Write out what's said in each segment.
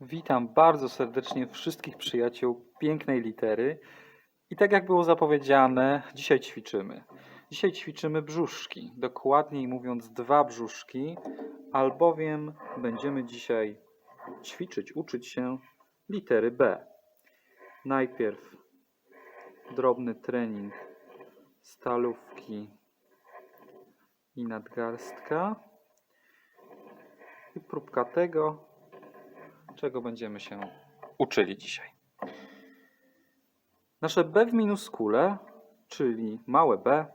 Witam bardzo serdecznie wszystkich przyjaciół pięknej litery. I tak jak było zapowiedziane, dzisiaj ćwiczymy. Dzisiaj ćwiczymy brzuszki, dokładniej mówiąc dwa brzuszki, albowiem będziemy dzisiaj ćwiczyć, uczyć się litery B. Najpierw drobny trening stalówki i nadgarstka i próbka tego, czego będziemy się uczyli dzisiaj. Nasze B w minuskule, czyli małe b,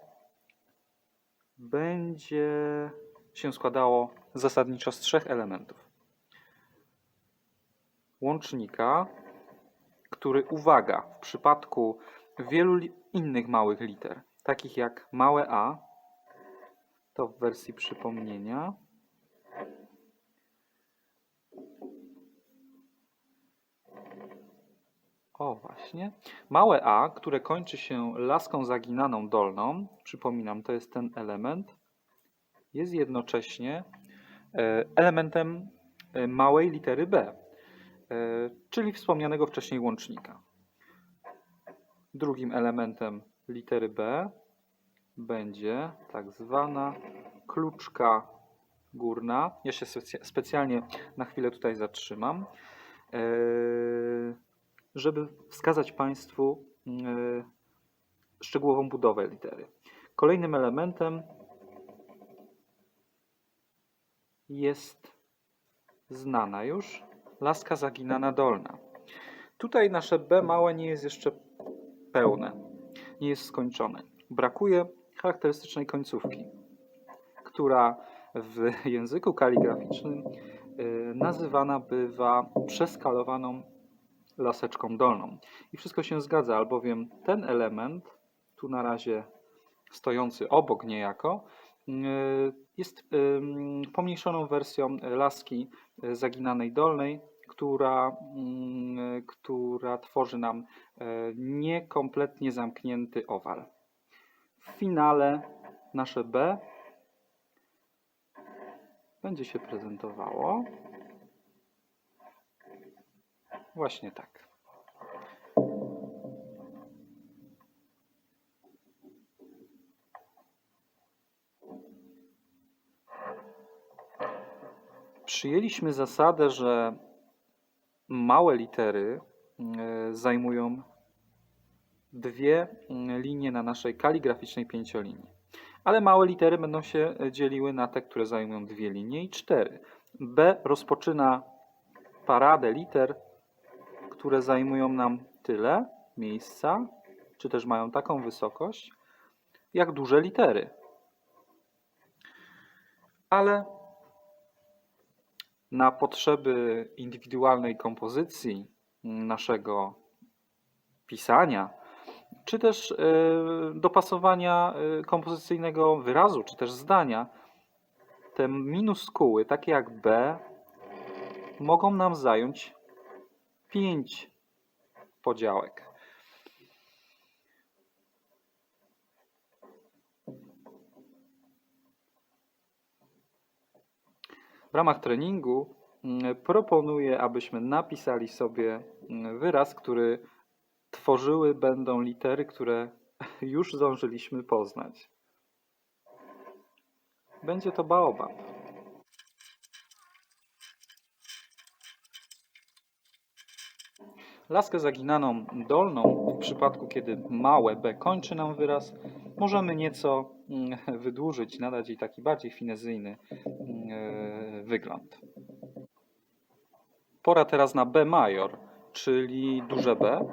będzie się składało zasadniczo z trzech elementów. Łącznika, który, uwaga, w przypadku wielu innych małych liter, takich jak małe a, to w wersji przypomnienia, O, właśnie. Małe a, które kończy się laską zaginaną dolną, przypominam, to jest ten element, jest jednocześnie e, elementem e, małej litery b, e, czyli wspomnianego wcześniej łącznika. Drugim elementem litery b będzie tak zwana kluczka górna. Ja się specjalnie na chwilę tutaj zatrzymam. Żeby wskazać Państwu e, szczegółową budowę litery. Kolejnym elementem jest znana już laska zaginana dolna. Tutaj nasze B małe nie jest jeszcze pełne, nie jest skończone. Brakuje charakterystycznej końcówki, która w języku kaligraficznym e, nazywana bywa przeskalowaną laseczką dolną. I wszystko się zgadza, albowiem ten element, tu na razie stojący obok niejako, yy, jest yy, pomniejszoną wersją laski zaginanej dolnej, która, yy, która tworzy nam niekompletnie zamknięty owal. W finale nasze B będzie się prezentowało Właśnie tak. Przyjęliśmy zasadę, że małe litery e, zajmują dwie mm, linie na naszej kaligraficznej pięciolinii. Ale małe litery będą się dzieliły na te, które zajmują dwie linie i cztery. B rozpoczyna paradę liter które zajmują nam tyle miejsca, czy też mają taką wysokość, jak duże litery. Ale na potrzeby indywidualnej kompozycji naszego pisania, czy też y, dopasowania y, kompozycyjnego wyrazu, czy też zdania, te minuskóły, takie jak B, mogą nam zająć 5 podziałek. W ramach treningu mm, proponuję, abyśmy napisali sobie mm, wyraz, który tworzyły będą litery, które już zdążyliśmy poznać. Będzie to baobab. Laskę zaginaną dolną, w przypadku kiedy małe b kończy nam wyraz, możemy nieco mm, wydłużyć, nadać jej taki bardziej finezyjny mm, wygląd. Pora teraz na B major, czyli duże B,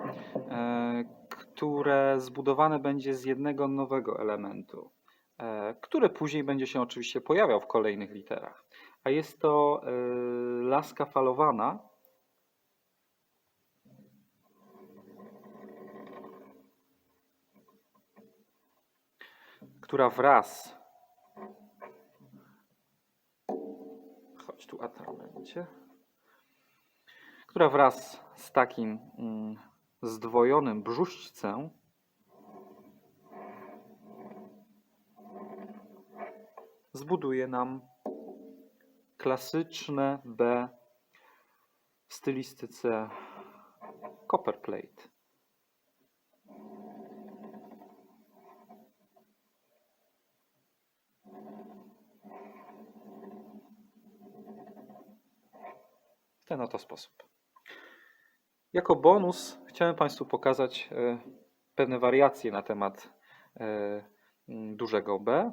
e, które zbudowane będzie z jednego nowego elementu, e, który później będzie się oczywiście pojawiał w kolejnych literach. A jest to e, laska falowana, która wraz. Chodź tu atramencie. Która wraz z takim mm, zdwojonym brzuszcem zbuduje nam klasyczne B w stylistyce copperplate. Ten oto sposób. Jako bonus chciałem Państwu pokazać e, pewne wariacje na temat e, dużego B.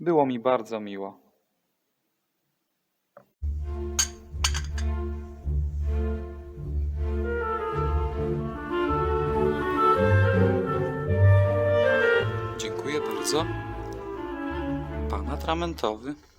Było mi bardzo miło. Dziękuję bardzo. Pan atramentowy.